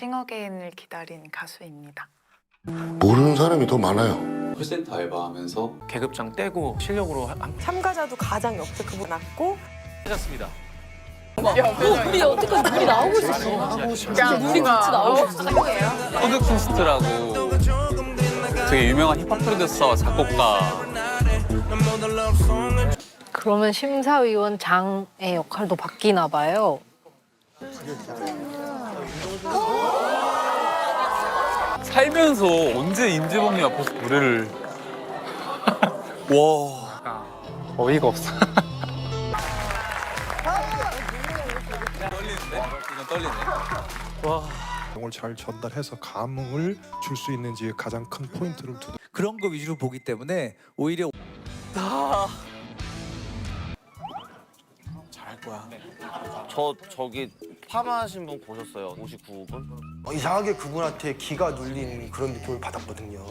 싱어게인을 기다린 가수입니다. 모르는 사람이 더 많아요. 콜센터 알바하면서 계급장 떼고 실력으로 한 참가자도 가장 역대 그분 났고 해졌습니다. 우리 어떻게까지 물이 나오고 있었어. 진짜 물이 같이 나오고 있었어. 푸드쿠스트라고 되게 유명한 힙합 프로듀서 작곡가 그러면 심사위원 장의 역할도 바뀌나 봐요. 살면서 언제 인지범님 앞에서 노래를 와. 어이가 없어. 이건 떨리네. 내용을 잘 전달해서 감흥을 줄 수 있는지 가장 큰 포인트를 두고 그런 거 위주로 보기 때문에 오히려 잘할 거야 저 저기 파마하신 분 보셨어요? 59분? 어, 이상하게 그분한테 기가 눌린 그런 느낌을 받았거든요.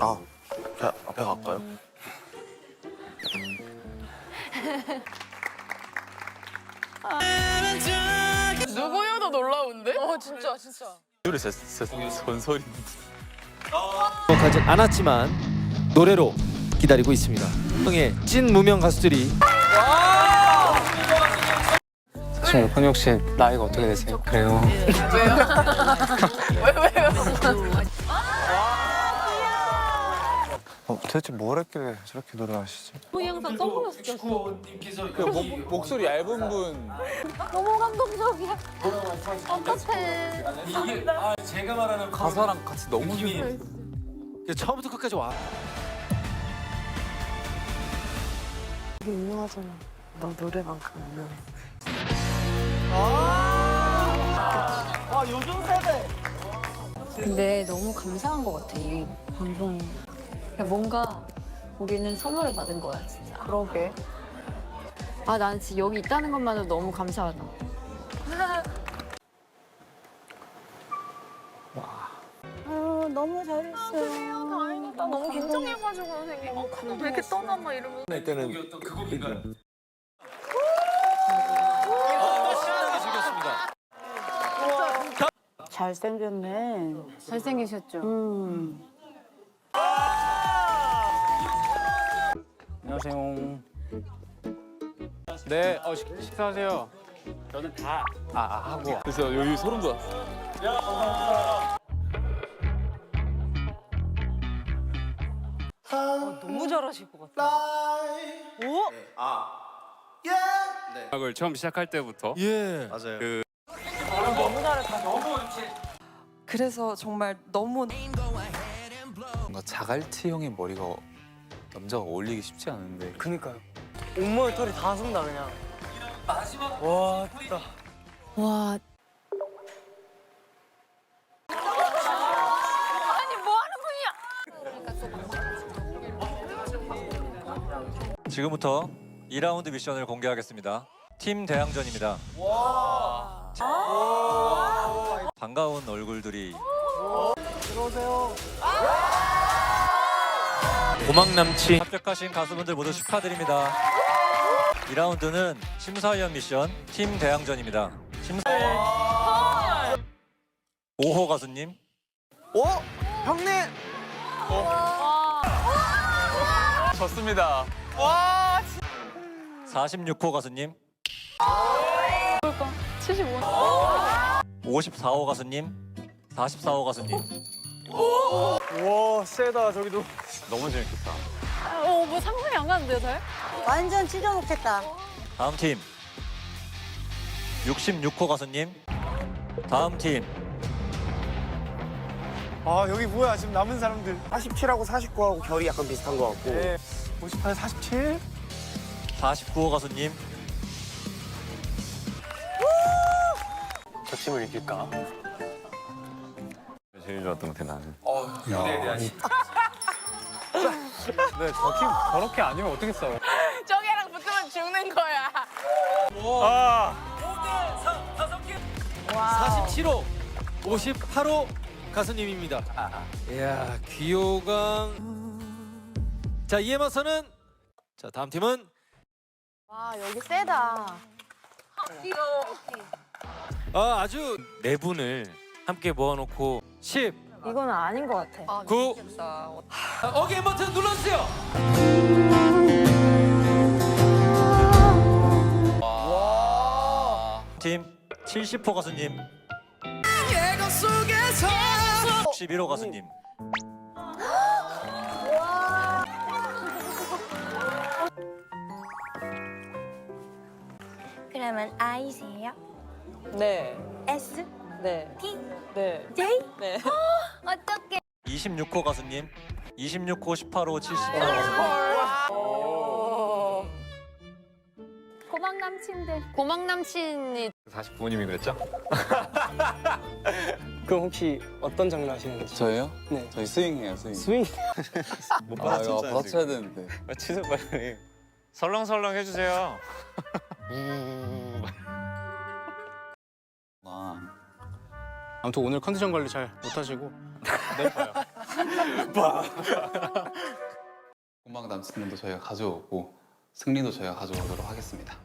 아, 자, 앞에 갈까요? 누구여도 놀라운데? 어 진짜 진짜 노래 진짜, 진짜 전설인데 하지 않았지만 노래로 기다리고 있습니다. 형의 찐 무명 가수들이 사실 현욱 씨 나이가 어떻게 되세요? 그래요. 어, 도대체 뭘 했길래 저렇게 노래 하시지? 우리 항상 선글라스 꼈어. 그 목, 목소리 얇은 분 너무 감동적이야. 어떡해. 가사랑 같이 너무 좋은 처음부터 끝까지 와. 유명하잖아 너 노래만큼 유명해 근데 너무 감사한 것 같아, 이 방송. 뭔가 우리는 선물을 받은 거야, 진짜. 그러게. 아, 나는 진짜 여기 있다는 것만으로 너무 감사하다. 아, 너무 잘했어요. 나 너무 긴장해가지고 선생님. 어, 왜 이렇게 떠나나 이러면 때는 잘생겼네. 잘생기셨죠? 음. 안녕하세요. 네, 어, 식, 식사하세요. 저는 다 아, 아, 하고 그래서 여기 소름 돋았어 너무 잘하실 것 같아 오? 음악을 처음 시작할 때부터 예. 맞아요. 그 너무 잘했다 그래서 정말 너무 뭔가 자갈치형의 머리가 남자가 어울리기 쉽지 않은데 그니까요. 온몸에 털이 다 쏜다 그냥. 와 진짜. 와, 지금부터 2라운드 미션을 공개하겠습니다. 팀 대항전입니다. 반가운 얼굴들이 고막 남친 합격하신 가수분들 모두 축하드립니다. 2라운드는 심사위원 미션 팀 대항전입니다. 심사 5호 가수님, 어? 형님. 졌습니다 46호 가수님, 75. 54호 가수님, 44호 가수님, 와 세다 저기도. 너무 재밌겠다 어, 뭐 상상이 안 가는데요, 잘? 완전 찢어놓겠다 다음 팀 66호 가수님, 다음 팀 아 여기 뭐야 지금 남은 사람들. 47하고 49하고 결이 약간 비슷한 것 같고. 네. 58, 47. 49호 가수님, 저 팀을 이길까? 제일 좋았던 것 같아 나는. 네, 저팀 저렇게 아니면 어떻게 싸워? 저기랑 붙으면 죽는 거야 47호, 58호 가수님입니다. 이야 귀요강 자 이에 맞서는 자 다음 팀은 와 여기 세다. 아, 아주 네 분을 함께 모아놓고 10, 이거는 아닌 것 같아. 9 어게인 버튼 눌러주세요. 와. 팀 70호 가수님 11호 가수님 그러면 I세요? 네. S? 네. T? 네. J? 네. 어떻게? 26호 가수님 26호 18호 70호 가수님 고막 남친들. 고막 남친이 49분님이 그랬죠? 그럼 혹시 어떤 장르 하시는지? 저예요? 네. 저희 스윙해요, 스윙. 스윙? 아, 이거 받아쳐야 되는데. 치즈 빨리. 설렁설렁 해주세요. 아, 아무튼 오늘 컨디션 관리 잘 못하시고 꼬막 남친도 저희가 가져오고 승리도 저희가 가져오도록 하겠습니다.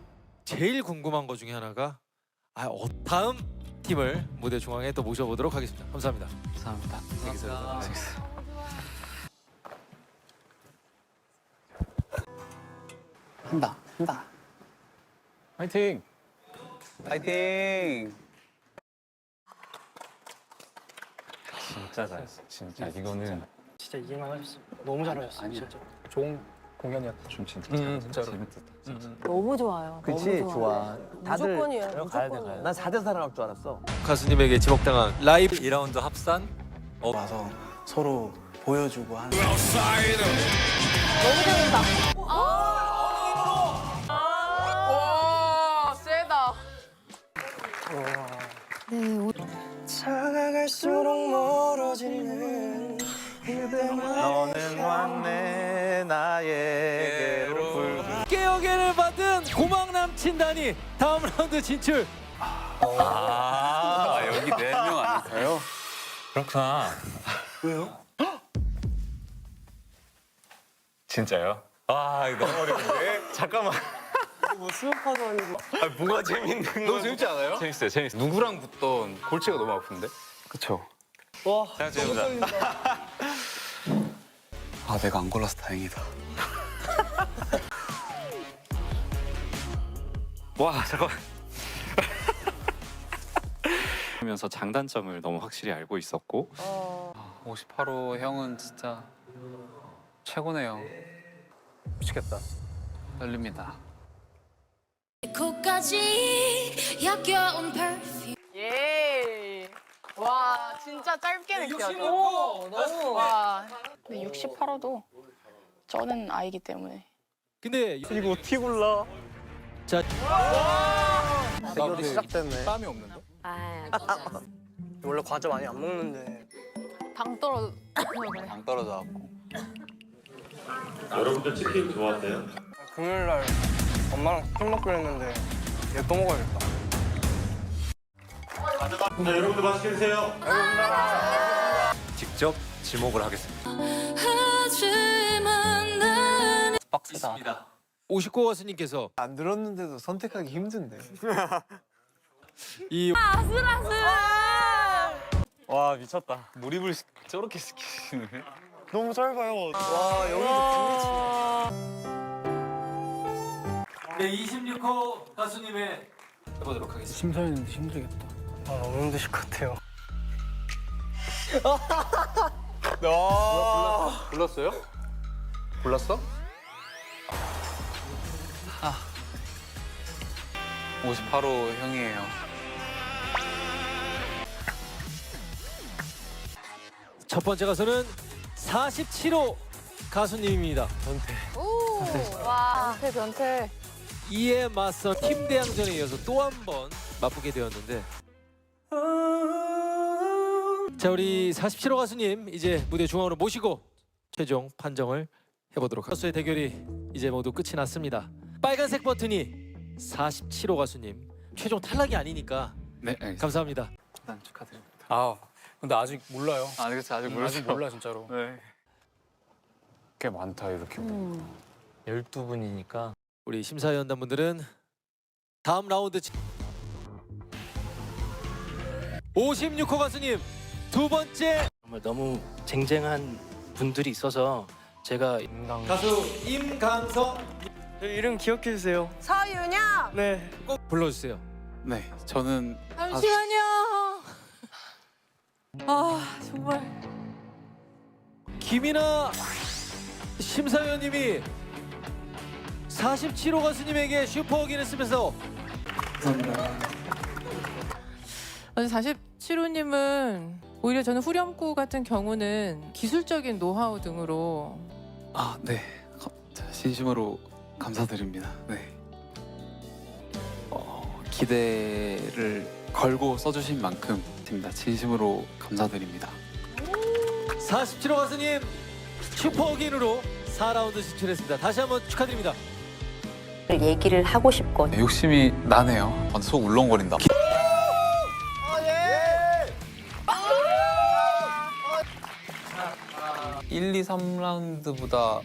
제일 궁금한 것 중에 하나가 아, 어, 다음 팀을 무대 중앙에 또 모셔보도록 하겠습니다. 감사합니다. 감사합니다. 감사합니다. 한다, 한다. 화이팅! 화이팅! 진짜 잘했어. 진짜 이거는 진짜 이해만 하셨어. 너무 잘하셨어. 아니야. 진짜. 좋은 공연이었다. 좀 진짜 음, 잘- 진짜로. 재밌었다. 너무 좋아요. 그치 너무 좋아. 다들 무조건이에요. 가야 돼 가야. 난 4대 4 나올 줄 알았어. 가수님에게 지목당한 라이브 2라운드 합산 와서 서로 보여주고 하는. 와 남친단이 다음 라운드 진출. 아, 여기 4명 아닐까요? 그렇구나. 왜요? 진짜요? 아 이거 너무 어려운데. 잠깐만. 뭐 수업하도 아니고 아 뭐가 재밌는 거? 너무 재밌지 않아요? 재밌어요, 재밌어. 요 누구랑 붙던 골치가 너무 아픈데? 그쵸. 와 자, 재밌다. 아, 내가 안 골라서 다행이다. 와 잠깐만. 하면서 장단점을 너무 확실히 알고 있었고 58호 형은 진짜 최고네요. 미치겠다. 떨립니다. 코까지 약겨운 perfume. 예. 와 진짜 짧게 느껴져. 너무 와. 근데 68호도 저는 아이기 때문에. 근데 이거 어떻게 골라? 자 대결이 시작됐네. 땀이 없는데? 아, 진짜. 원래 과자 많이 안 먹는데. 당 떨어. 안 떨어져갖고. 금요일 날 엄마랑 치킨 먹기로 했는데 얘 또 먹어야겠다. 직접 지목을 하겠습니다. 빡세다. 59 가수님께서 안 들었는데도 선택하기 힘든데. 이와 미쳤다. 몰입을 시- 저렇게 시키시네. 너무 짧아요. 와 여기도 네, 26호 가수님의 해보도록 하겠습니다. 심사위원도 힘들겠다. 아 너무 힘드실 것 같아요. 불렀어요? 불렀어? 아. 58호 형이에요. 첫 번째 가수는 47호 가수님입니다. 오. 와. 변태 변태. 이에 맞서 팀 대항전에 이어서 또 한번 맛보게 되었는데 자 우리 47호 가수님 이제 무대 중앙으로 모시고 최종 판정을 해보도록 하겠습니다. 가수의 대결이 이제 모두 끝이 났습니다. 빨간색 버튼이 47호 가수님 최종 탈락이 아니니까 네, 알겠습니다. 감사합니다. 일단 축하드립니다. 아 근데 아직 몰라요. 아, 그렇지 아직 모르죠. 아직 몰라 진짜로. 네. 꽤 많다 이렇게. 음. 12분이니까 우리 심사위원단분들은 다음 라운드 56호 가수님 두 번째 정말 너무 쟁쟁한 분들이 있어서 제가 가수 임강석 저 이름 기억해 주세요. 서윤영. 네. 꼭 불러주세요. 네, 저는 잠시만요. 아 정말. 김이나 심사위원님이 47호 가수님에게 슈퍼 기네스면서 아니 47호님은 오히려 저는 후렴구 같은 경우는 기술적인 노하우 등으로 아, 네. 진심으로 감사드립니다. 네. 어, 기대를 걸고 써주신 만큼 입니다. 진심으로 감사드립니다. 47호 가수님 슈퍼 기인으로 4라운드 진출했습니다. 다시 한번 축하드립니다. 얘기를 하고 싶고 네, 욕심이 나네요. 속 울렁거린다. 1, 2, 3라운드보다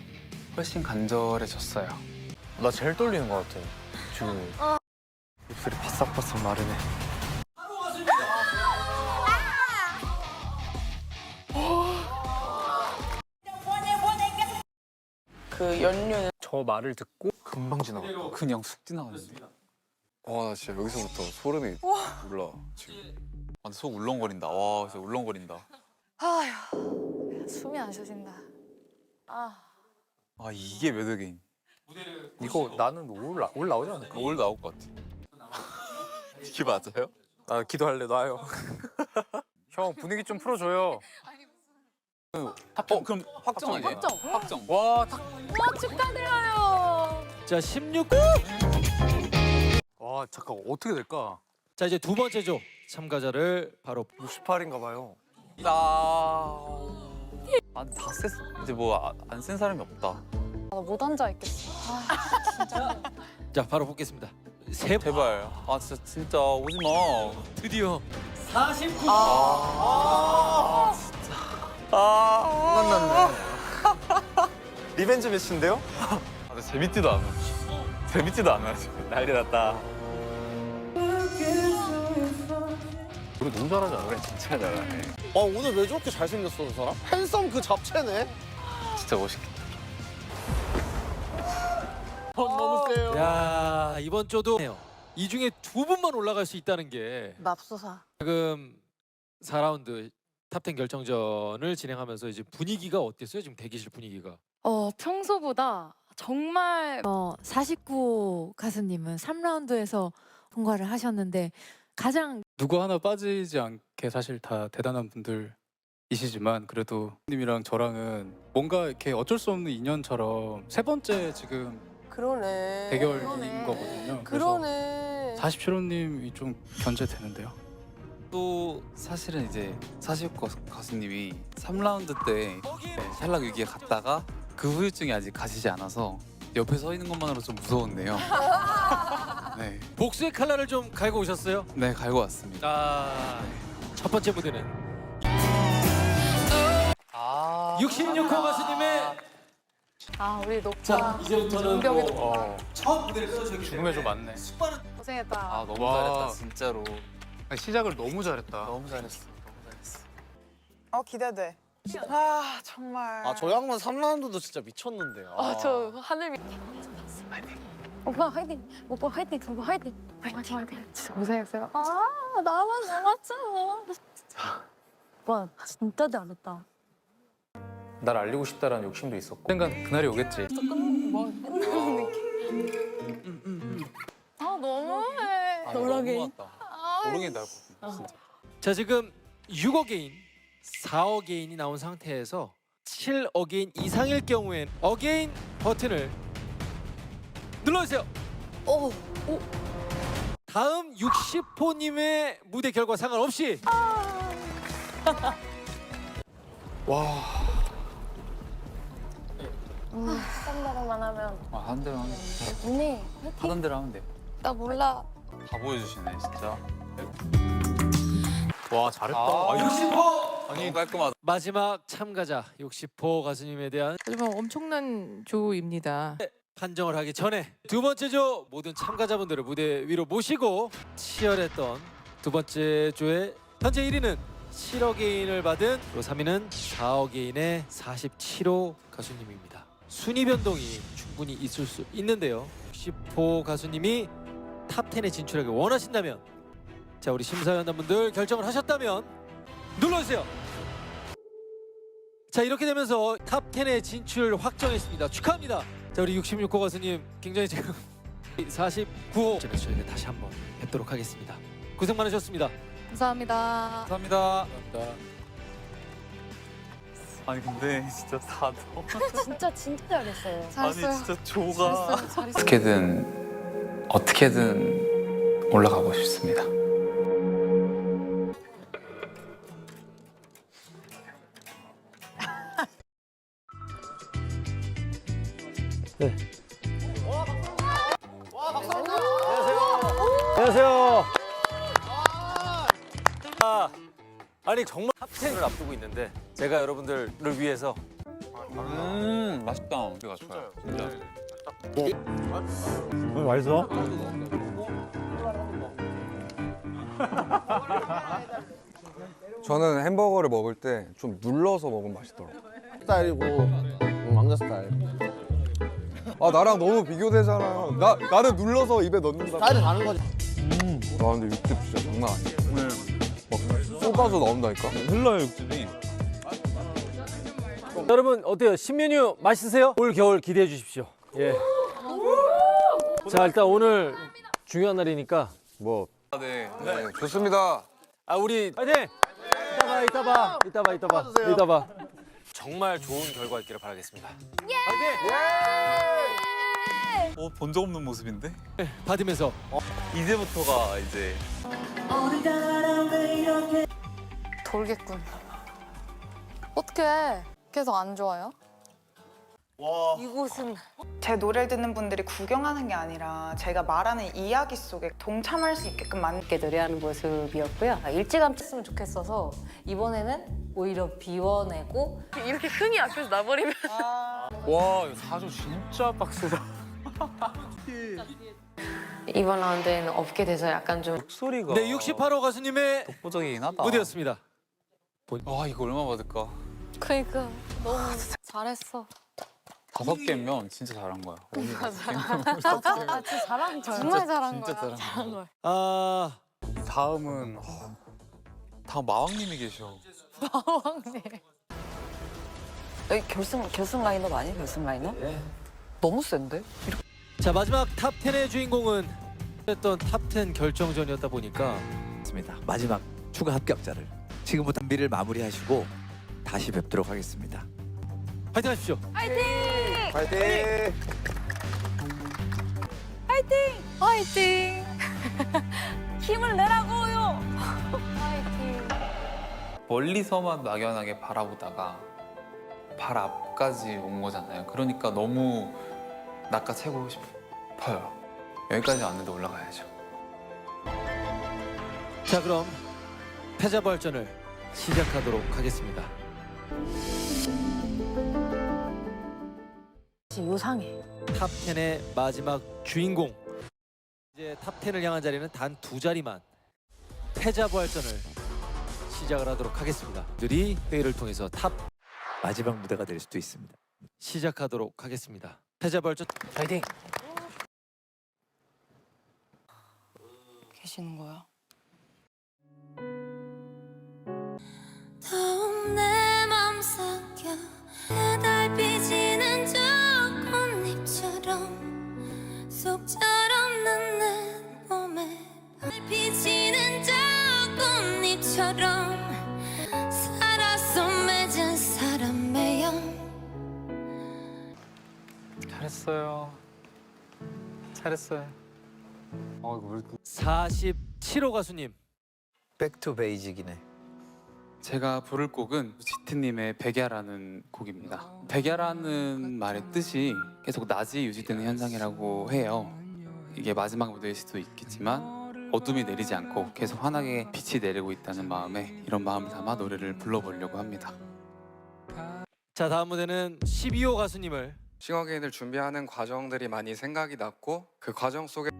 훨씬 간절해졌어요. 나 제일 떨리는 것 같아. 지금 입술이 바싹바싹 마르네. 그 연륜. 저 말을 듣고 금방 지나가. 그냥 쑥 지나갔는데. 와, 나 진짜 여기서부터 소름이 올라 지금. 완전 속 울렁거린다. 와, 진짜 울렁거린다. 아휴. 숨이 안 쉬어진다. 아. 아, 이게 매드게임. 이거 나는 올, 올 나오지 않을까? 올 나올 것 같아. 이게 맞아요? 나 기도할래 놔요. 형 분위기 좀 풀어줘요. 어, 그럼 확정 아니에요? 확정. 확정. 와, 탁. 와 축하드려요. 자 16. 와 잠깐 어떻게 될까? 자 이제 두 번째죠. 참가자를 바로 68인가 봐요. 아, 다 셌. 이제 뭐 안 센 사람이 없다. 나 못 앉아 있겠어. 아, 자 바로 보겠습니다. 세 제발. 아, 진짜 진짜 오지 마. 드디어 49. 리벤지 매치인데요? 아, 근데 재밌지도 않아. 재밌지도 않아. 지금. 난리 났다. 우리 너무 잘하지 않아? 그래, 진짜 잘하네. 아 오늘 왜 저렇게 잘생겼어 저 사람? 핸섬 그 잡채네. 진짜 멋있겠다. 야 이번 조도 이 중에 두 분만 올라갈 수 있다는 게 맙소사. 지금 4라운드 탑10 결정전을 진행하면서 이제 분위기가 어땠어요? 지금 대기실 분위기가. 어 평소보다 정말 어, 49 가수님은 3라운드에서 통과를 하셨는데 가장 누구 하나 빠지지 않게 사실 다 대단한 분들이시지만 그래도 님이랑 저랑은 뭔가 이렇게 어쩔 수 없는 인연처럼 세 번째 지금 그러네. 대결인 그러네. 거거든요. 그러네. 47호님이 좀 견제되는데요. 또 사실은 이제 사실 가수님이 3라운드 때 탈락 위기에 갔다가 그 후유증이 아직 가시지 않아서 옆에 서 있는 것만으로 좀 무서운데요. 네, 복수의 칼날을 좀 갈고 오셨어요? 네 갈고 왔습니다. 아, 첫 번째 무대는 아. 66호 가수님의 아 우리 녹차 자 이제부터는 공격이 뭐 어. 첫 무대를 끊어주기 죽음의 좀 많네. 고생했다. 아 너무 와. 잘했다 진짜로. 시작을 너무 잘했다. 너무 잘했어. 너무 잘했어. 어 기대돼. 아 정말. 아저 양반 3라운드도 진짜 미쳤는데. 아, 아 저 하늘 위. 오빠 화이팅! 오빠 화이팅! 오빠 화이팅! 화이팅! 화이팅! 진짜 고생했어요. 아 나만 남았잖아. 오빠 진짜 잘했다. 날 알리고 싶다라는 욕심도 있었고. 언젠간 그날이 오겠지. 아 너무해. 아, 놀라게. 너무 고맙다. 모르게 날것 같아. 진짜. 자 지금 6어게인, 4어게인이 나온 상태에서 7어게인 이상일 경우엔 어게인 버튼을 눌러주세요. 오, 다음 60호님의 무대 결과 상관없이 한 하면 아, 하는 대로 하면 돼. 언니 하던 대로 하면 돼. 나 몰라. 다 보여주시네 진짜. 와 잘했다. 아, 아, 60호 너무 깔끔하다. 마지막 참가자 60호 가수님에 대한 하지만 엄청난 조입니다. 판정을 하기 전에 두 번째 조 모든 참가자분들을 무대 위로 모시고 치열했던 두 번째 조의 현재 1위는 7억 개인을 받은 그리고 3위는 4억 개인의 47호 가수님입니다. 순위 변동이 충분히 있을 수 있는데요. 60호 가수님이 탑 10에 진출하기 원하신다면 자 우리 심사위원분들 결정을 하셨다면 눌러주세요. 자 이렇게 되면서 탑 10에 진출 확정했습니다. 축하합니다. 자 우리 66호 가수님 굉장히 지금 49호 저희가 다시 한번 뵙도록 하겠습니다. 고생 많으셨습니다. 감사합니다. 감사합니다. 아니 근데 진짜 다들 진짜 진짜 잘했어요. 잘했어요. 진짜 조가. 어떻게든 어떻게든 올라가고 싶습니다. 안녕하세요. 아, 아니 정말 탑 10을 앞두고 있는데 제가 여러분들을 위해서 음 맛있다. 우리가 좋아요. 진짜. 맛있어? 저는 햄버거를 먹을 때 좀 눌러서 먹으면 맛있더라고. 스타일이고 왕자 스타일. 아 나랑 너무 비교되잖아요. 나 나는 눌러서 입에 넣는다. 스타일이 다른 거지. 와 근데 육즙 진짜 장난 아니야. 막 쏟아져 나온다니까. 흘러요 육즙이. 여러분 어때요? 신메뉴 맛있으세요? 올 겨울 기대해 주십시오. 예. 자 일단 오늘 중요한 날이니까 뭐 네. 네, 좋습니다. 아 우리 파이팅! 이따 봐 이따 봐 이따 봐 이따 봐 이따 봐 정말 좋은 결과 있기를 바라겠습니다. 어, 본 적 없는 모습인데? 받으면서 이제부터가 이제 돌겠군. 어떡해. 계속 안 좋아요? 이곳은 제 노래를 듣는 분들이 구경하는 게 아니라 제가 말하는 이야기 속에 동참할 수 있게끔 만 함께 노래하는 모습이었고요. 아, 일찌감치 했으면 좋겠어서 이번에는 오히려 비워내고 이렇게 흥이 앞에서 나버리면. 와 이거 사조 진짜 빡세다. 이번 라운드에는 없게 돼서 약간 좀 소리가. 네 68호 가수님의 독보적이긴 하다. 무대였습니다. 와 이거 얼마 받을까? 그러니까 너무 잘했어. 다섯 개면 진짜 잘한 거야. 오늘 아, 진짜 잘한 줄 정말 잘한 진짜 거야. 잘한 거야. 아 다음은 어, 다음 마왕님이 계셔. 왕님. 여기 결승 결승 라인업 아니에요? 결승 라인업? 너무 센데? 자 마지막 탑 10의 주인공은 했던 탑 10 결정전이었다 보니까 있습니다. 마지막 추가 합격자를 지금부터 미를 마무리하시고 다시 뵙도록 하겠습니다. 파이팅 하십시오. 파이팅. 화이팅. 힘을 내라고요. 멀리서만 막연하게 바라보다가 발 앞까지 온 거잖아요. 그러니까 너무 낚아채고 싶어요. 여기까지 왔는데 올라가야죠. 자 그럼 패자부활전을 시작하도록 하겠습니다. 요상해. 탑 10의 마지막 주인공 이제 탑 10을 향한 자리는 단 두 자리만 패자부활전을 시작을 하도록 하겠습니다. 들이 회의를 통해서 탑 마지막 무대가 될 수도 있습니다. 시작하도록 하겠습니다. 패자부활전 파이팅! 계시는 거야? 달빛이는 저 꽃잎처럼 잘했어요. 잘했어요. 어 이거 왜 이렇게 47호 가수님 백투 베이직이네. 제가 부를 곡은 지트님의 백야라는 곡입니다. 백야라는 말의 뜻이 계속 낮이 유지되는 현상이라고 해요. 이게 마지막 무대일 수도 있겠지만 어둠이 내리지 않고 계속 환하게 빛이 내리고 있다는 마음에 이런 마음을 담아 노래를 불러보려고 합니다. 자 다음 무대는 12호 가수님을 싱어게인을 준비하는 과정들이 많이 생각이 났고 그 과정 속에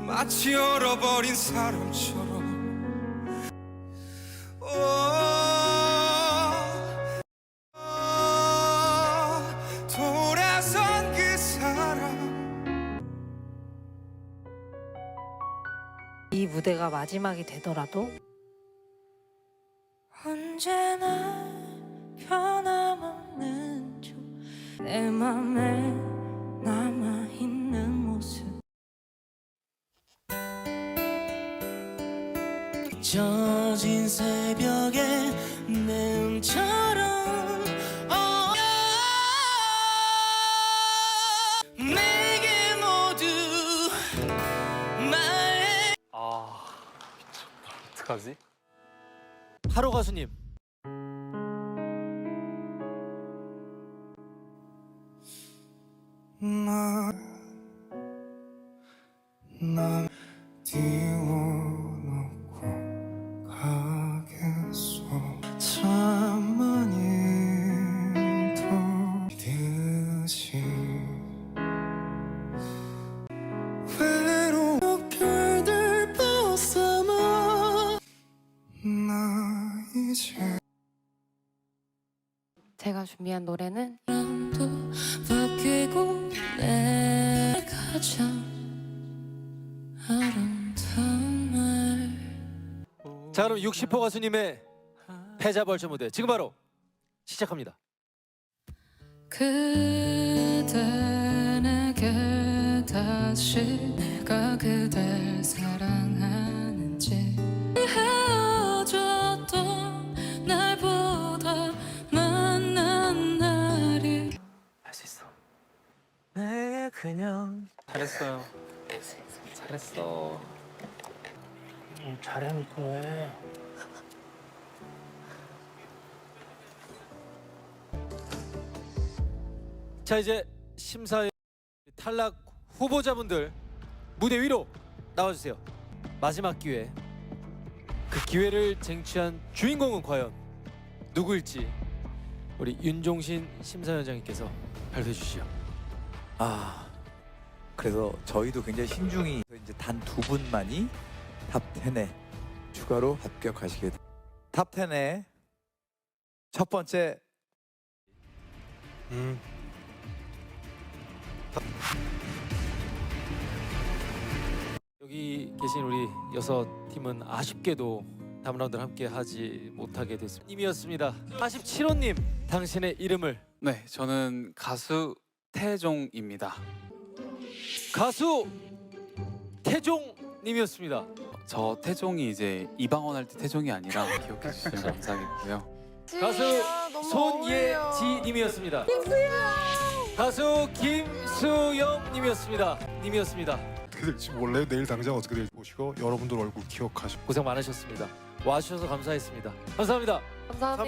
마치 얼어버린 사람처럼. 돌아선 그 사람. 이 무대가 마지막이 되더라도 언제나 변함없는 내 맘에 남아있는 모습 젖은 새벽에 내 음처럼 어 내게 모두 말해 아 미쳤다. 어떡하지? 8호 가수님 듯이 외롭게들 벗어나 나 이제 제가 준비한 노래는 바뀌고 내 가장 아름다운 말. 자 그럼 60호 가수님의 패자 벌처 무대 지금 바로 시작합니다 그대 내게 다시 내가 그댈 사랑하는지 헤어졌던 날보다 만난 날이 할 수 있어. 내게 그냥 잘했어요. 잘했어. 잘하면 해 자 이제 심사의 탈락 후보자분들 무대 위로 나와주세요 마지막 기회 그 기회를 쟁취한 주인공은 과연 누구일지 우리 윤종신 심사위원장님께서 발표해 주시죠 아 그래서 저희도 굉장히 신중히 이제 단 두 분만이 탑 10에 추가로 합격하시게 됩니다. 탑 10의 첫 번째 음. 여기 계신 우리 여섯 팀은 아쉽게도 다음 라운드를 함께 하지 못하게 됐습니다 님이었습니다 47호님 당신의 이름을 네, 저는 가수 태종입니다. 가수 태종님이었습니다 저 태종이 이제 이방원 할 때 태종이 아니라 기억해 주시면 감사하겠고요. 가수 손예지님이었습니다. 가수 김수영님이었습니다. 님이었습니다. 어떻게 될지 몰라요 내일 당장 어떻게 될지 보시고 여러분들 얼굴 기억하시고 고생 많으셨습니다. 와주셔서 감사했습니다. 감사합니다. 감사합니다.